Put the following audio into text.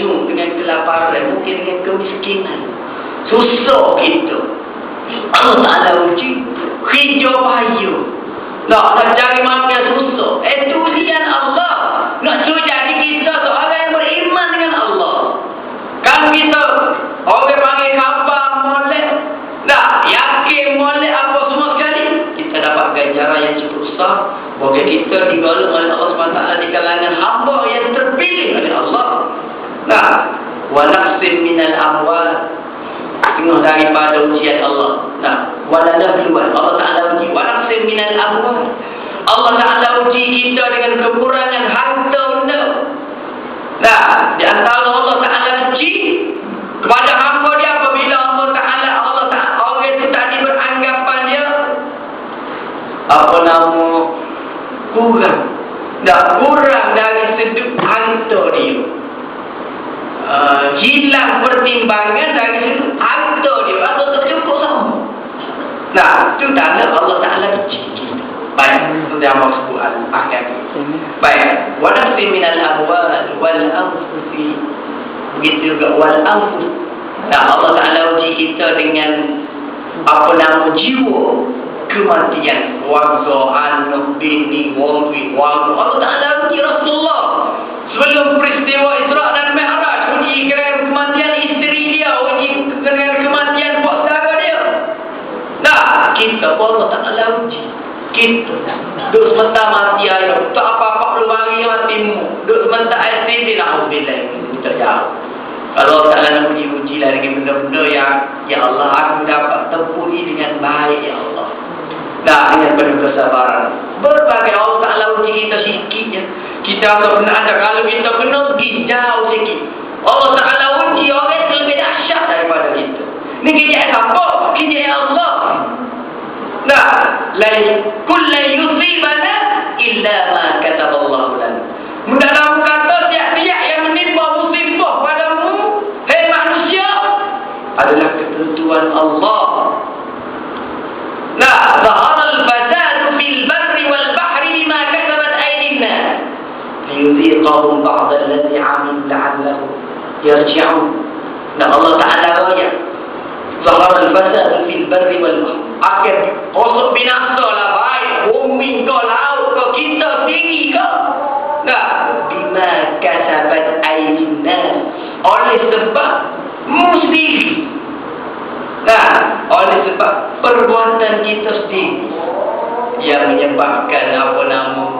sejuk dengan kelaparan, mungkin dengan kemiskinan. Susah kita. Allah Ta'ala uji. Hijau payu. Nak cari makan susah. Itu ujian Allah. Nak suruh jadi kita seorang yang beriman dengan Allah. Kan kita orang panggil khabar molek. Nah, yakin molek apa semua sekali. Kita dapat ganjaran yang cukup besar. Bagi kita digolong oleh Allah SWT di kalangan hamba yang terpilih oleh Allah. Nah, wa naqsim minal amwal Tengok daripada ujian Allah. Nah, wala nabluwan. Allah Ta'ala uji. Wa naqsim minal amwal. Allah Ta'ala uji kita dengan kekurangan harta benda. Nah, di antara Allah Ta'ala uji pada hamba dia apabila Allah Ta'ala Allah Ta'ala orang itu tadi beranggapan dia apa nama kurang dah kurang dari sudut harta dia uh, hilang pertimbangan dari sudut harta dia atau tercukup sama itu tanda Allah Ta'ala kita baik sudah maksud al-akhir baik wanafsi minal amwal wal anfusi. Begitu juga wal anfus. Nah Allah Ta'ala uji kita dengan apa nama jiwa. Kematian. Warga anak bini wong duit wang Allah Ta'ala uji Rasulullah. Sebelum peristiwa Isra dan Mi'raj uji kerana kematian isteri dia uji kerana kematian buat saudara dia nah kita pun Allah Ta'ala uji kita duduk sementara mati ayah tak apa-apa perlu bagi matimu duduk sementara ICT na'udzubillah kita jauh. Kalau Allah Ta'ala nak uji-uji lah dengan benda-benda yang Ya Allah aku dapat tempuhi dengan baik Ya Allah. Nah dengan penuh kesabaran. Berbagai Allah Ta'ala uji kita sikit je Kita tak pernah ada. Kalau kita kena pergi jauh sikit. Allah Ta'ala uji orang yang lebih dahsyat daripada kita. Ni kerja siapa? Kerja Lain Kullan yusibana Illa ma kataballahu lana Mudah kamu kata tiap-tiap yang menimpa musibah padamu Hei manusia Adalah ketentuan Allah Nah Zahara al-fasad fil barri wal bahri Bima kasabat aydina Liyuziqahum ba'da alladhi amin La'allahu yarji'un Nah Allah Ta'ala raya Zahara al-fasad fil barri wal bahri Akhir Kosok binasa lah baik. Bumi kau laut kau kita tinggi kau. Nah Bima kasabat aydina Oleh sebab Muslim Nah Oleh sebab Perbuatan kita sendiri yang menyebabkan apa nama? kita ni Allah